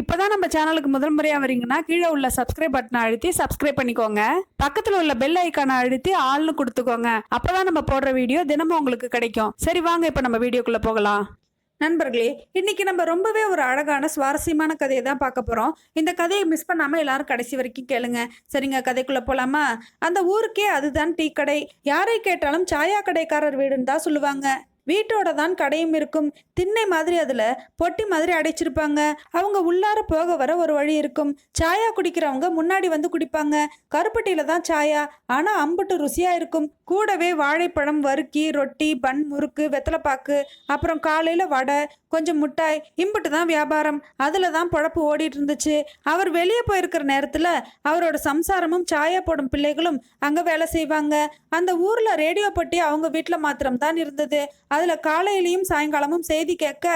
இப்போதான் நம்ம சேனலுக்கு முதல் முறையாக வரீங்கன்னா கீழே உள்ள சப்ஸ்கிரைப் பட்டனை அழுத்தி சப்ஸ்கிரைப் பண்ணிக்கோங்க. பக்கத்தில் உள்ள பெல் ஐக்கானை அழுத்தி ஆள்னு கொடுத்துக்கோங்க. அப்போதான் நம்ம போடுற வீடியோ தினமும் உங்களுக்கு கிடைக்கும். சரி வாங்க இப்போ நம்ம வீடியோக்குள்ளே போகலாம். நண்பர்களே இன்னைக்கு நம்ம ரொம்பவே ஒரு அழகான சுவாரஸ்யமான கதையை தான் பார்க்க போகிறோம் இந்த கதையை மிஸ் பண்ணாமல் எல்லாரும் கடைசி வரைக்கும் கேளுங்க. சரிங்க கதைக்குள்ளே போகலாமா அந்த ஊருக்கே அதுதான் டீ கடை யாரை கேட்டாலும் சாயா கடைக்காரர் வீடுன்னு தான் சொல்லுவாங்க. வீட்டோட தான் கடையும் இருக்கும். திண்ணை மாதிரி அதில் பொட்டி மாதிரி அடைச்சிருப்பாங்க. அவங்க உள்ளார போக வர ஒரு வழி இருக்கும். சாயா குடிக்கிறவங்க முன்னாடி வந்து குடிப்பாங்க. கருப்பட்டியில் தான் சாயா. ஆனால் அம்புட்டு ருசியாக இருக்கும். கூடவே வாழைப்பழம் வறுக்கி ரொட்டி பன் முறுக்கு வெத்தலைப்பாக்கு அப்புறம் காலையில் வடை கொஞ்சம் முட்டாய் இம்புட்டு தான் வியாபாரம். அதில் தான் பொழப்பு ஓடிட்டு இருந்துச்சு அவர் வெளியே போயிருக்கிற நேரத்தில் அவரோட சம்சாரமும் சாயா போடும் பிள்ளைகளும் அங்கே வேலை செய்வாங்க. அந்த ஊரில் ரேடியோ பட்டி அவங்க வீட்டில் மாத்திரம் தான் இருந்தது. அதுல காலையிலயும் சாயங்காலமும் செய்தி கேட்க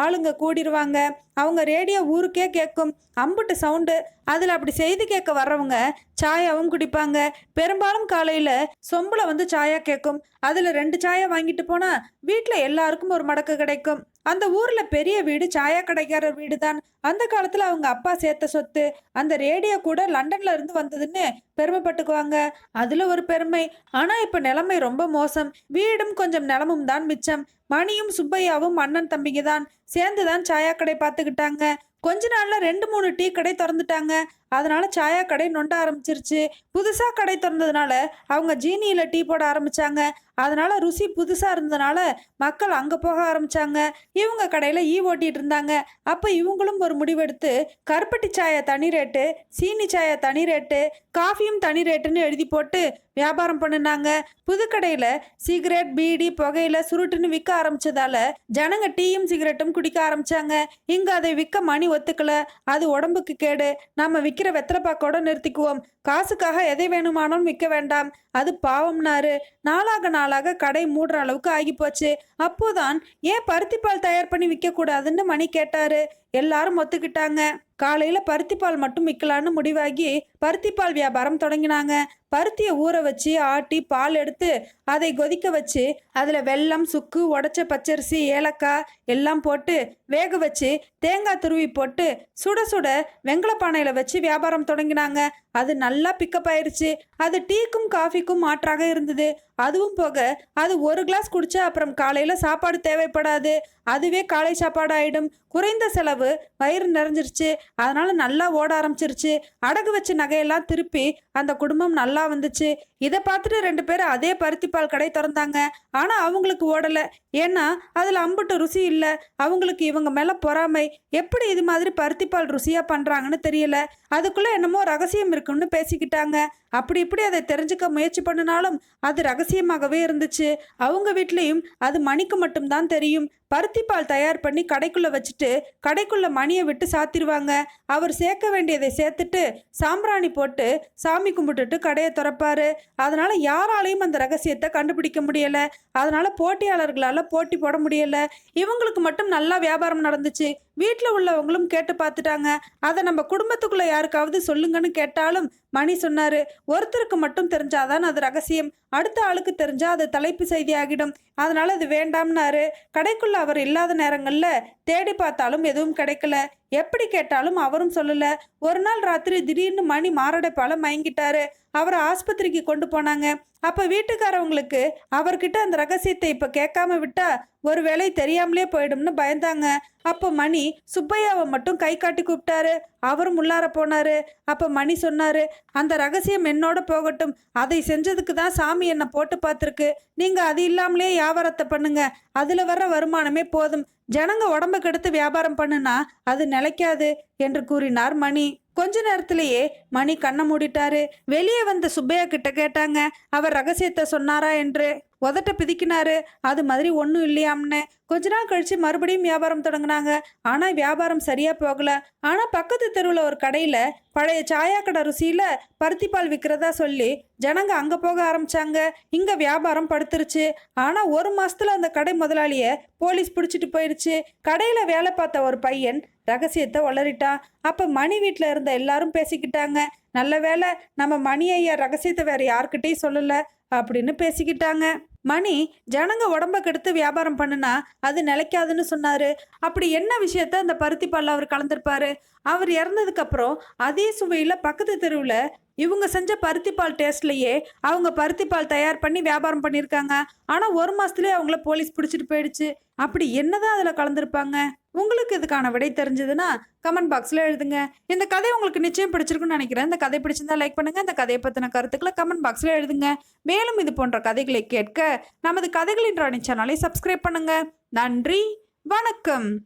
ஆளுங்க கூடிடுவாங்க அவங்க ரேடியோ ஊருக்கே கேட்கும் அம்புட்டு சவுண்டு அதில் அப்படி செய்தி கேட்க வர்றவங்க சாயாவும் குடிப்பாங்க. பெரும்பாலும் காலையில் சொம்பில் வந்து சாயா கேட்கும் அதில் ரெண்டு சாயா வாங்கிட்டு போனால் வீட்டில் எல்லாருக்கும் ஒரு மடக்கு கிடைக்கும். அந்த ஊரில் பெரிய வீடு சாயா கடைக்காரர் வீடு தான் அந்த காலத்தில் அவங்க அப்பா சேர்த்த சொத்து. அந்த ரேடியோ கூட லண்டன்ல இருந்து வந்ததுன்னு பெருமைப்பட்டுக்குவாங்க. அதில் ஒரு பெருமை. ஆனால் இப்போ நிலைமை ரொம்ப மோசம். வீடும் கொஞ்சம் நிலமும் தான் மிச்சம். மணியும் சுப்பையாவும் அண்ணன் தம்பிங்க தான். சேர்ந்து தான் சாயா கடை பார்த்துக்கிட்டாங்க. கொஞ்ச நாள்ல ரெண்டு மூணு டீ கடை திறந்துட்டாங்க. அதனால சாயா கடை நொண்ட ஆரம்பிச்சிருச்சு. புதுசா கடை திறந்ததுனால அவங்க ஜீனியில் டீ போட ஆரம்பிச்சாங்க. அதனால ருசி புதுசா இருந்ததுனால மக்கள் அங்க போக ஆரம்பிச்சாங்க. இவங்க கடையில ஈ ஓட்டிட்டு இருந்தாங்க. அப்ப இவங்களும் ஒரு முடிவெடுத்து கருப்பட்டி சாயா தனி ரேட்டு சீனி சாயா தனி ரேட்டு காஃபியும் தனி ரேட்டுன்னு எழுதி போட்டு வியாபாரம் பண்ணுனாங்க. புதுக்கடையில சிகரெட் பீடி புகையில சுருட்டுன்னு விற்க ஆரம்பிச்சதால ஜனங்க டீயும் சிகரெட்டும் குடிக்க ஆரம்பிச்சாங்க. இங்க அதை விற்க மணி ஒத்துக்கல. அது உடம்புக்கு கேடு. நம்ம விற்கிற வெத்தலைப்பாக்கோட நிறுத்திக்குவோம். காசுக்காக எதை வேணுமானாலும் விற்க வேண்டாம். அது பாவம்னாரு நாளாக நாளாக கடை மூடுற அளவுக்கு ஆகிப்போச்சு. அப்போதான் ஏன் பருத்திப்பால் தயார் பண்ணி விற்கக்கூடாதுன்னு மணி கேட்டாரு. எல்லாரும் ஒத்துக்கிட்டாங்க. காலையில பருத்திப்பால் மட்டும் விற்கலான்னு முடிவாகி பருத்திப்பால் வியாபாரம் தொடங்கினாங்க. பருத்தியை ஊற வச்சு ஆட்டி பால் எடுத்து அதை கொதிக்க வச்சு அதில் வெல்லம் சுக்கு உடச்ச பச்சரிசி ஏலக்காய் எல்லாம் போட்டு வேக வச்சு தேங்காய் துருவி போட்டு சுட சுட வெங்கல பானையில் வச்சு வியாபாரம் தொடங்கினாங்க. அது நல்லா பிக்கப் ஆயிடுச்சு அது டீக்கும் காஃபிக்கும் மாற்றாக இருந்தது. அதுவும் போக அது ஒரு கிளாஸ் குடிச்சா அப்புறம் காலையில் சாப்பாடு தேவைப்படாது. அதுவே காலை சாப்பாடு ஆகிடும் குறைந்த செலவு வயிறு நிறைஞ்சிருச்சு. அதனால் நல்லா ஓட ஆரம்பிச்சிருச்சு. அடகு வச்ச நகையெல்லாம் திருப்பி அந்த குடும்பம் நல்லா வந்துச்சு. இதை பார்த்துட்டு ரெண்டு பேரும் அதே பருத்திப்பால் கடை திறந்தாங்க. ஆனால் அவங்களுக்கு ஓடலை. ஏன்னா அதில் அம்புட்டு ருசி இல்லை. அவங்களுக்கு இவங்க மேலே பொறாமை. எப்படி இது மாதிரி பருத்திப்பால் ருசியாக பண்ணுறாங்கன்னு தெரியல. அதுக்குள்ளே என்னமோ ரகசியம் இருக்குன்னு பேசிக்கிட்டாங்க. அப்படி இப்படி அதை தெரிஞ்சுக்க முயற்சி பண்ணினாலும் அது ரகசியமாகவே இருந்துச்சு. அவங்க வீட்லேயும் அது மணிக்கு மட்டும்தான் தெரியும். பருத்திப்பால் தயார் பண்ணி கடைக்குள்ளே வச்சுட்டு கடைக்குள்ளே மணியை விட்டு சாத்திருவாங்க. அவர் சேர்க்க வேண்டியதை சேர்த்துட்டு சாம்பிராணி போட்டு சாமி கும்பிட்டுட்டு கடையை திறப்பாரு. அதனால் யாராலையும் அந்த ரகசியத்தை கண்டுபிடிக்க முடியலை. அதனால் போட்டியாளர்களால் போட்டி போட முடியலை. இவங்களுக்கு மட்டும் நல்லா வியாபாரம் நடந்துச்சு. வீட்டில் உள்ளவங்களும் கேட்டு பார்த்துட்டாங்க அதை நம்ம குடும்பத்துக்குள்ள யாருக்காவது சொல்லுங்கன்னு கேட்டாலும் மணி சொன்னாரு. ஒருத்தருக்கு மட்டும் தெரிஞ்சாதான் அது ரகசியம். அடுத்த ஆளுக்கு தெரிஞ்சா அது தலைப்பு செய்தி ஆகிடும் அதனால அது வேண்டாம்னாரு. கடைக்குள்ள அவர் இல்லாத நேரங்களில் தேடி பார்த்தாலும் எதுவும் கிடைக்கல. எப்படி கேட்டாலும் அவரும் சொல்லல. ஒரு நாள் ராத்திரி திடீர்னு மணி மாரடைப்பால மயங்கிட்டாரு. அவரை ஆஸ்பத்திரிக்கு கொண்டு போனாங்க. அப்ப வீட்டுக்காரவங்களுக்கு அவர்கிட்ட அந்த ரகசியத்தை இப்ப கேட்காம விட்டா ஒருவேளை தெரியாமலே போயிடும்னு பயந்தாங்க. அப்போ மணி சுப்பையாவை மட்டும் கை காட்டி கூப்பிட்டாரு. அவரும் உள்ளார போனாரு. அப்போ மணி சொன்னாரு அந்த ரகசியம் என்னோட போகட்டும். அதை செஞ்சதுக்கு தான் சாமி என்னை போட்டு பார்த்துருக்கு. நீங்கள் அது இல்லாமலே வியாபாரத்தை பண்ணுங்க. அதில் வர்ற வருமானமே போதும். ஜனங்க உடம்புக்கு கெடுத்து வியாபாரம் பண்ணுனா அது நிலைக்காது. என்று கூறினார் மணி. கொஞ்ச நேரத்திலேயே மணி கண்ணை மூடிட்டாரு. வெளியே வந்த சுப்பையா கிட்ட கேட்டாங்க அவர் ரகசியத்தை சொன்னாரா? என்று. உதட்ட பிதிக்கினாரு அது மாதிரி ஒன்றும் இல்லையாம்னு. கொஞ்ச நாள் கழிச்சு மறுபடியும் வியாபாரம் தொடங்கினாங்க. ஆனா வியாபாரம் சரியா போகல. ஆனா பக்கத்து தெருவில் ஒரு கடையில பழைய சாயா கடை ருசியில பருத்திப்பால் விற்கிறதா சொல்லி ஜனங்க அங்கே போக ஆரம்பிச்சாங்க. இங்கே வியாபாரம் படுத்துருச்சு. ஆனால் ஒரு மாதத்தில் அந்த கடை முதலாளியை போலீஸ் பிடிச்சிட்டு போயிடுச்சு கடையில் வேலை பார்த்த ஒரு பையன் ரகசியத்தை வளரிட்டான். அப்போ மணி வீட்டில் இருந்த எல்லாரும் பேசிக்கிட்டாங்க. நல்ல வேலை நம்ம மணி ஐயா ரகசியத்தை வேறு யாருக்கிட்டேயும் சொல்லலை அப்படின்னு பேசிக்கிட்டாங்க. மணி ஜனங்க உடம்ப கெடுத்து வியாபாரம் பண்ணுனா அது நிலைக்காதுன்னு சொன்னாரு. அப்படி என்ன விஷயத்த அந்த பருத்தி பால்ல அவர் கலந்திருப்பாரு? அவர் இறந்ததுக்கு அப்புறம் அதே சுவையில பக்கத்து தெருவில் இவங்க செஞ்ச பருத்தி பால் அவங்க பருத்திப்பால் தயார் பண்ணி வியாபாரம் பண்ணியிருக்காங்க. ஆனால் ஒரு மாதத்துலேயே அவங்கள போலீஸ் பிடிச்சிட்டு போயிடுச்சு. அப்படி என்னதான் அதில் கலந்துருப்பாங்க? உங்களுக்கு இதுக்கான விடை தெரிஞ்சதுன்னா கமெண்ட் பாக்ஸில் எழுதுங்க. இந்த கதை உங்களுக்கு நிச்சயம் பிடிச்சிருக்குன்னு நினைக்கிறேன். இந்த கதை பிடிச்சிருந்தா லைக் பண்ணுங்க. இந்த கதையை பற்றின கருத்துக்களை கமெண்ட் பாக்ஸில் எழுதுங்க. மேலும் இது போன்ற கதைகளை கேட்க நமது கதைகளின் ராணி சேனலை சப்ஸ்கிரைப் பண்ணுங்க. நன்றி. வணக்கம்.